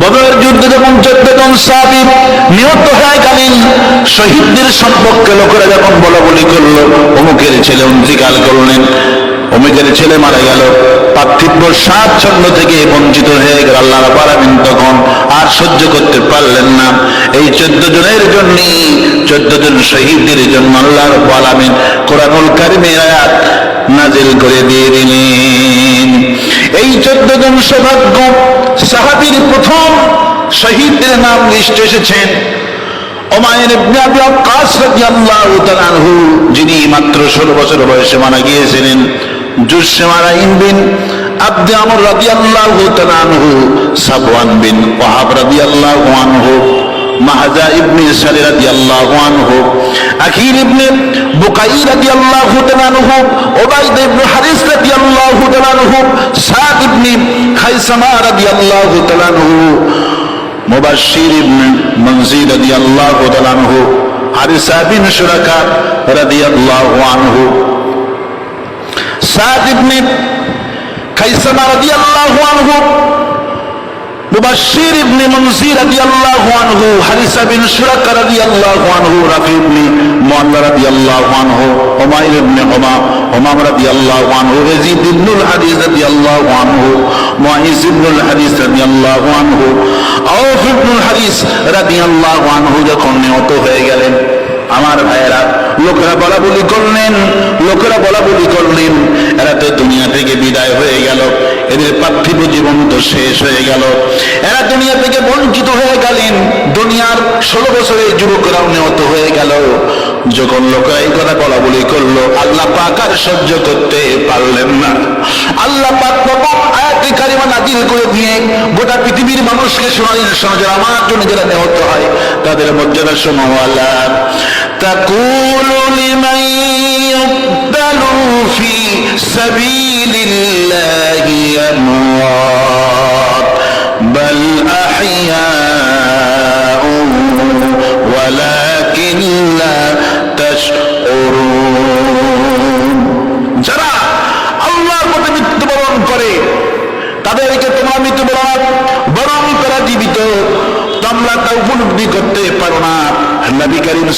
বদরের যুদ্ধে যখন চোদ্দ জন সাহাবি নিহত হয়ে শহীদদের সম্পর্কে লোকেরা যখন বলা বলি করল, অমুকের ছেলে অন্তিকাল করলেন, অমুকের ছেলে মারা গেল পার্থিব থেকে বঞ্চিত হয়ে গেল আল্লাহ পারাবেন তখন আর সহ্য করতে পারলেন না। এই চোদ্দ জনের জন্য চোদ্দ জন শহীদদের জন্য আল্লাহ পালাবেন কোরআনুল কারিমের আয়াত নাজিল করে দিয়ে দিলেন। জন সৌভাগ্য সাহাবির প্রথম শহীদদের নাম লিস্ট এসেছেন যিনি মাত্র 16 বছর বয়সে মারা গিয়েছিলেন। জুসমারাইন বিন আব্দ আমর রাদিয়াল্লাহু তাআলা আনহু, সাবওয়ান বিন ওয়াহাব আনহু, মাহাজা ইবনে আনহু, আখির ইবনে বুকাই রাদিয়াল্লাহু তাআলা আনহু উবাইদ ইবনে রাদিয়াল্লাহু তাআলাহু সাদ ইবনে খাইসামা রাদিয়াল্লাহু তাআলাহু মুবাশশির ইবনে মনজির রাদিয়াল্লাহু তাআলাহু হারিসা বিন শুরাকা রাদিয়াল্লাহু আনহু। সাদ ইবনে খাইসামা রাদিয়াল্লাহু আনহু মুবাশশির ইবনে মনজির রাদিয়াল্লাহু আনহু, হারিসা বিন শুরাকা রাদিয়াল্লাহু আনহু, রাফি ইবনে মুআল্লা রাদিয়াল্লাহু আনহু হুমায়র ইবনে হুমা, হুমাম রাদিয়াল্লাহু আনহু, ইয়াজিদ ইবনুল হাদিস রাদিয়াল্লাহু আনহু, মুআইজ ইবনুল হাদিস রাদিয়াল্লাহু আনহু আউফ ইবনুল হাদিস রাদিয়াল্লাহু আনহু যখন নিহত হয়ে গেলেন, আমার ভাইয়েরা, লোকেরা বলা বলি করলেন লোকেরা বলা বলি করলেন, এরা তো দুনিয়া থেকে বিদায় হয়ে গেল, এদের পার্থিব জীবন তো শেষ হয়ে গেল। এরা দুনিয়া থেকে বঞ্চিত হয়ে গেলেন, দুনিয়ার ষোলো বছরের যুবকরাও নিহত হয়ে গেল। যখন লোকেরা এই কথা বলা বলি করল, আল্লাহ পাক আর সহ্য করতে পারলেন না। আল্লাহ পাক করে দিয়ে গোটা পৃথিবীর মানুষকে শোনালেন শোনা যারা আমার জন্য যারা নিহত হয়, তাদের মর্যাদা শোনো আল্লাহ। تقول لمن يقتل في سبيل الله أموات بل أحياء ولكن لا تشعرون যারা আল্লাহর মধ্যে মৃত্যুবরণ করে তাদেরকে তোমরা মৃত্যুবরণ বরং তারা জীবিত তোমরা তা উপলব্ধি করতে পারো না নবী করিম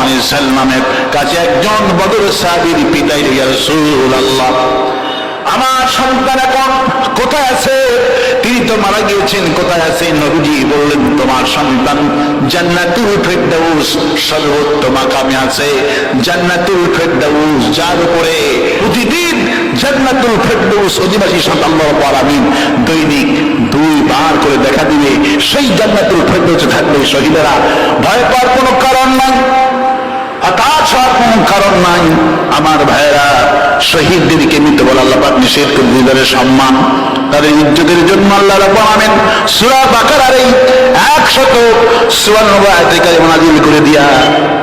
আলাইহি সাল্লামের কাছে একজন বদর পিতাই রাসূলুল্লাহ। আমার সন্তান এখন কোথায় আছে? তিনি তো মারা গিয়েছেন, কোথায় আছে? নবীজি বললেন, তোমার সন্তান জান্নাতুল ফেরদাউস সর্বোত্তম আছে। জান্নাতুল ফেরদাউস, যার উপরে প্রতিদিন জান্নাতুল ফেরদাউস অধিবাসী সাল্লাল্লাহু আলামিন দৈনিক করে দেখা দিবে সেই জান্নাতুল ফেরদাউসে থাকবে শহীদেরা। ভয় পাওয়ার কোনো কারণ নাই। কোন কারণ নাই। আমার ভাইয়েরা, শহীদদেরকে মৃত বলে আল্লাহ নিষেধ করে দিদারের সম্মান, তাদের ইজ্জতের জন্য আল্লাহ রাব্বুল আলামিন সূরা বাকারার এই 154 আয়াতে কারিমা করে দিয়া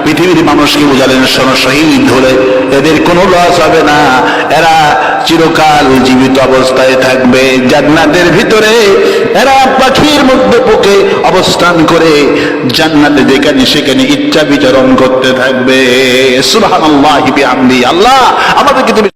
পৃথিবীর মানুষকে বোঝালেন, শোনো, শহীদ ধরে এদের কোনো লস হবে না। এরা চিরকাল জীবিত অবস্থায় থাকবে। জান্নাতের ভিতরে এরা পাখির মধ্যে পোকে অবস্থান করে জান্নাতে যেখানে সেখানে ইচ্ছা বিচরণ করতে থাকবে। সুবাহ আল্লাহ, আমাদেরকে তুমি